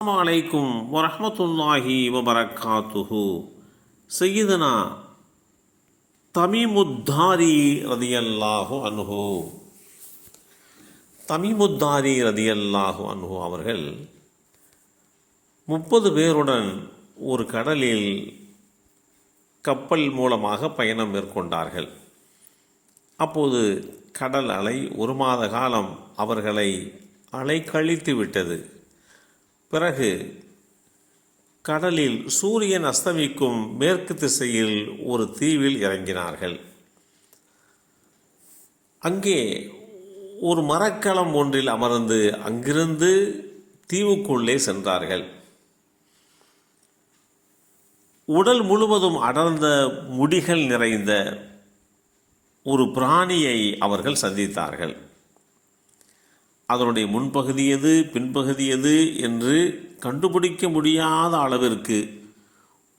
அஸ்ஸலாமு அலைக்கும் வரஹ்மத்துல்லாஹி வபரக்காத்துஹு சையதுனா தமீமுத்தாரி ரதியல்லாஹு அன்ஹு. தமிமுத்தாரி ரதியல்லாஹு அன்ஹு அவர்கள் முப்பது பேருடன் ஒரு கடலில் கப்பல் மூலமாக பயணம் மேற்கொண்டார்கள். அப்போது கடல் அலை ஒரு மாத காலம் அவர்களை அலைக்கழித்து விட்டது. பிறகு கடலில் சூரியன் அஸ்தமிக்கும் மேற்கு திசையில் ஒரு தீவில் இறங்கினார்கள். அங்கே ஒரு மரக்கலம் ஒன்றில் அமர்ந்து அங்கிருந்து தீவுக்குள்ளே சென்றார்கள். உடல் முழுவதும் அடர்ந்த முடிகள் நிறைந்த ஒரு பிராணியை அவர்கள் சந்தித்தார்கள். அதனுடைய முன்பகுதி எது பின்பகுதி எது என்று கண்டுபிடிக்க முடியாத அளவிற்கு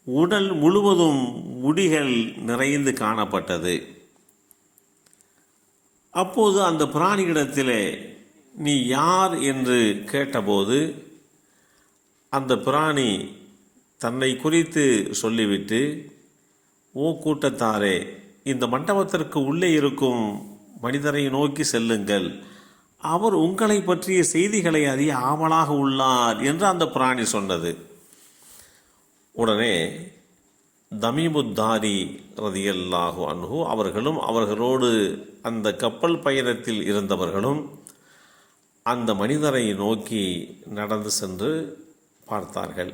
உடல் முழுவதும் முடிகள் நிறைந்து காணப்பட்டது. அப்போது அந்த பிராணியிடத்திலே நீ யார்? என்று கேட்டபோது அந்த பிராணி தன்னை குறித்து சொல்லிவிட்டு ஓ கூட்டத்தாரே இந்த மண்டபத்திற்கு உள்ளே இருக்கும் மனிதரை நோக்கி செல்லுங்கள். அவர் உங்களை பற்றிய செய்திகளை அறிய ஆவலாக உள்ளார் என்று அந்த பிராணி சொன்னது. உடனே தமிமுத்தாரி ரதியல்லாஹு அன்ஹு அவர்களும் அவர்களோடு அந்த கப்பல் பயணத்தில் இருந்தவர்களும் அந்த மனிதரை நோக்கி நடந்து சென்று பார்த்தார்கள்.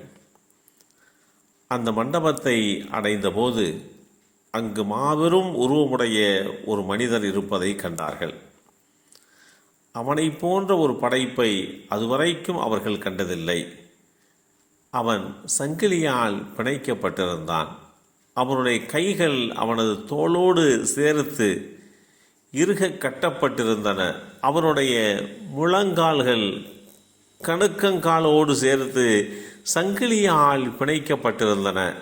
அந்த மண்டபத்தை அடைந்தபோது அங்கு மாபெரும் உருவமுடைய ஒரு மனிதர் இருப்பதை கண்டார்கள். அவனை போன்ற ஒரு படைப்பை அதுவரைக்கும் அவர்கள் கண்டதில்லை. அவன் சங்கிலியால் பிணைக்கப்பட்டிருந்தான். அவனுடைய கைகள் அவனது தோளோடு சேர்த்து இறுக கட்டப்பட்டிருந்தன. அவனுடைய முழங்கால்கள் கணுக்கங்காலோடு சேர்த்து சங்கிலியால் பிணைக்கப்பட்டிருந்தன.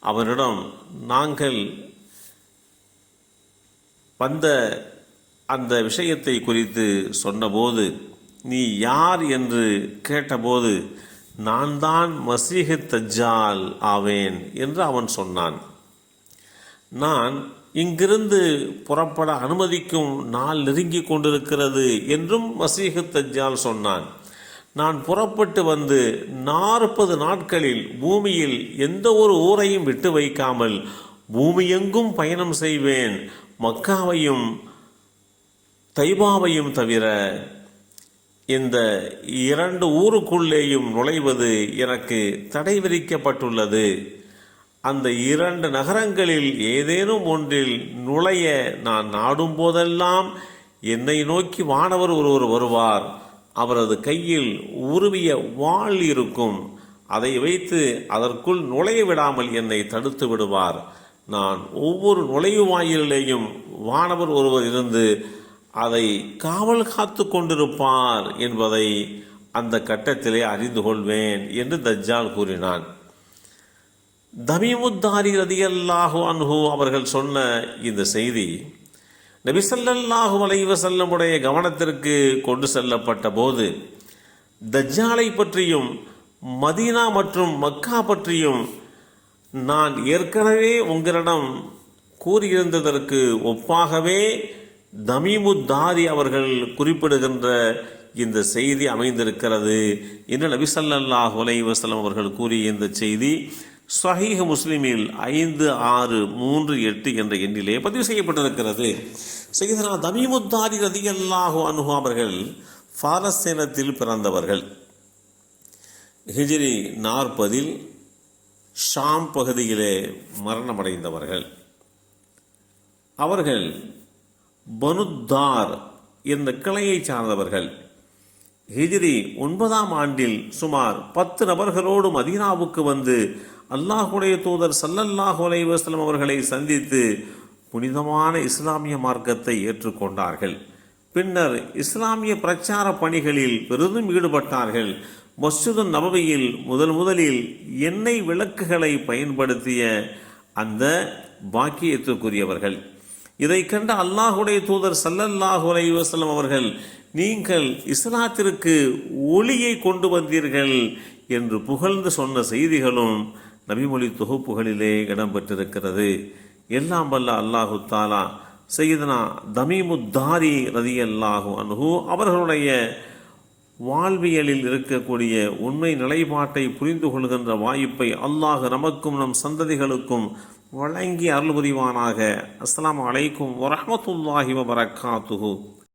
அவனிடம் நாங்கள் வந்த அந்த விஷயத்தை குறித்து சொன்னபோது நீ யார் என்று கேட்டபோது நான் தான் மசீஹ் தஜ்ஜால் ஆவேன் என்று அவன் சொன்னான். நான் இங்கிருந்து புறப்பட அனுமதிக்கும் நாள் நெருங்கி கொண்டிருக்கிறது என்றும் மசீஹ் தஜ்ஜால் சொன்னான். நான் புறப்பட்டு வந்து நாற்பது நாட்களில் பூமியில் எந்த ஒரு ஊரையும் விட்டு வைக்காமல் பூமியெங்கும் பயணம் செய்வேன். மக்காவையும் தைபாவையும் தவிர இந்த இரண்டு ஊருக்குள்ளேயும் நுழைவது எனக்கு தடை விதிக்கப்பட்டுள்ளது. அந்த இரண்டு நகரங்களில் ஏதேனும் ஒன்றில் நுழைய நான் நாடும் போதெல்லாம் என்னை நோக்கி வானவர் ஒருவர் வருவார். அவரது கையில் உருவிய வாள் இருக்கும். அதை வைத்து அதற்குள் நுழைய விடாமல் என்னை தடுத்து விடுவார். நான் ஒவ்வொரு நுழைவு வாயிலேயும் வானவர் ஒருவர் இருந்து அதை காவல் காத்து கொண்டிருப்பார் என்பதை அந்த கட்டத்திலே அறிந்து கொள்வேன் என்று தஜ்ஜால் கூறினான். தமிமுத்தாரி ரதியல்லாஹு அன்ஹு அவர்கள் சொன்ன இந்த செய்தி நபிசல்லாஹு அலைவசல்லமுடைய கவனத்திற்கு கொண்டு செல்லப்பட்ட போது தஜ்ஜாலை பற்றியும் மதீனா மற்றும் மக்கா பற்றியும் நான் ஏற்கனவே உங்களிடம் கூறியிருந்ததற்கு ஒப்பாகவே தமிமுத்தாரி அவர்கள் குறிப்பிடுகின்ற இந்த செய்தி அமைந்திருக்கிறது என்று நபி சல்லாஹ் அலைஹி அவர்கள் கூறிய இந்த செய்தி சஹீஹ் முஸ்லிமில் ஐந்து ஆறு மூன்று எட்டு என்ற எண்ணிலே பதிவு செய்யப்பட்டிருக்கிறது. செய்தனா தமிமுத்தாரி ரதியல்லாஹு அனுகு அவர்கள் பாலஸ்தீனத்தில் பிறந்தவர்கள். ஹிஜிரி நாற்பதில் ஷாம் பகுதியிலே மரணமடைந்தவர்கள். அவர்கள் பனுத்தார் என்ற கிளையை சார்ந்தவர்கள். ஹிஜ்ரி ஒன்பதாம் ஆண்டில் சுமார் பத்து நபர்களோடு மதீனாவுக்கு வந்து அல்லாஹுடைய தூதர் சல்லல்லாஹு அலைவாஸ்லம் அவர்களை சந்தித்து புனிதமான இஸ்லாமிய மார்க்கத்தை ஏற்றுக்கொண்டார்கள். பின்னர் இஸ்லாமிய பிரச்சார பணிகளில் பெரிதும் ஈடுபட்டார்கள். மஸ்ஜிது நபவியில் முதல் முதலில் எண்ணெய் விளக்குகளை பயன்படுத்திய அந்த பாக்கியத்துக்குரியவர்கள். இதை கண்ட அல்லாஹுடைய தூதர் சல்லல்லாஹு அலைஹி அவர்கள் நீங்கள் இஸ்லாத்திற்கு ஒளியை கொண்டு வந்தீர்கள் என்று புகழ்ந்து சொன்ன செய்திகளும் நபிமொழி தொகுப்புகளிலே இடம்பெற்றிருக்கிறது. எல்லாம் வல்ல அல்லாஹு தாலா செய்தனா தமிமுத்தாரி ரதி அல்லாஹு அனுகு அவர்களுடைய வாழ்வியலில் இருக்கக்கூடிய உண்மை நிலைப்பாட்டை புரிந்து கொள்கின்ற வாய்ப்பை அல்லாஹ் நமக்கும் நம் சந்ததிகளுக்கும் வழங்கி அருள் புரிவானாக அஸ்லாம் அலைக்கும் வரமத்துல்லாஹி வபரகாத்துஹு